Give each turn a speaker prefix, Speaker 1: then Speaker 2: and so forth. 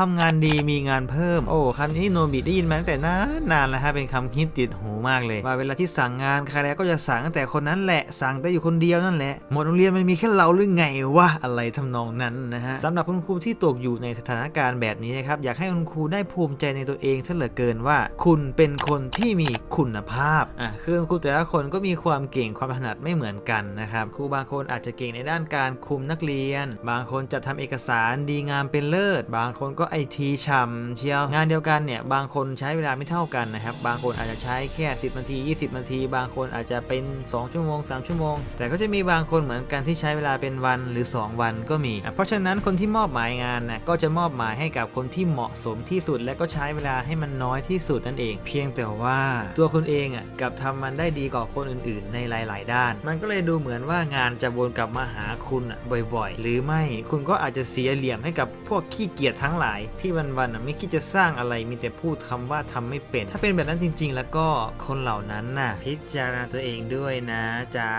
Speaker 1: ทำงานดีมีงานเพิ่ม โอ้คำนี้โนบิได้ยินมาตั้งแต่นานนานแล้วฮะเป็นคำฮิตติดหูมากเลย ว่าเวลาที่สั่งงานใครแล้วก็จะสั่งตั้งแต่คนนั้นแหละสั่งแต่อยู่คนเดียวนั่นแหละ หมดโรงเรียนมันมีแค่เราหรือไงวะอะไรทำนองนั้นนะฮะสำหรับคุณครูที่ตกอยู่ในสถานการณ์แบบนี้นะครับอยากให้คุณครูได้ภูมิใจในตัวเองซะเหลือเกินว่า คุณเป็นคนที่มีคุณภาพอะคือคุณครูแต่ละคนก็มีความเก่งความถนัดไม่เหมือนกันนะครับครูบางคนอาจจะเก่งในด้านการคุมนักเรียน บางคนจะทำเอกสารดีงามเป็นเลิศ บางคนก็ไอทีชำเชียวงานเดียวกันเนี่ยบางคนใช้เวลาไม่เท่ากันนะครับบางคนอาจจะใช้แค่ 10 นาที 20 นาที บางคนอาจจะเป็น 2 ชั่วโมง 3 ชั่วโมง แต่ก็จะมีบางคนเหมือนกันที่ใช้เวลาเป็นวันหรือ 2 วันก็มี เพราะฉะนั้นคนที่มอบหมายงานนะก็จะมอบหมายให้กับคนที่เหมาะสมที่สุด และก็ใช้เวลาให้มันน้อยที่สุดนั่นเอง เพียงแต่ว่าตัวคุณเองอะกับทำมันได้ดีกว่าคนอื่น ๆ ในหลาย ๆ ด้าน มันก็เลยดูเหมือนว่างานจะวนกลับมาหาคุณบ่อยๆ หรือไม่คุณก็อาจจะเสียเหลี่ยมให้กับพวกขี้เกียจทั้งหลายที่วันๆไม่คิดจะสร้างอะไรมีแต่พูดคำว่าทำไม่เป็น ถ้าเป็นแบบนั้นจริง ๆ แล้วก็คนเหล่านั้นน่ะ พิจารณาตัวเองด้วยนะจ๊ะ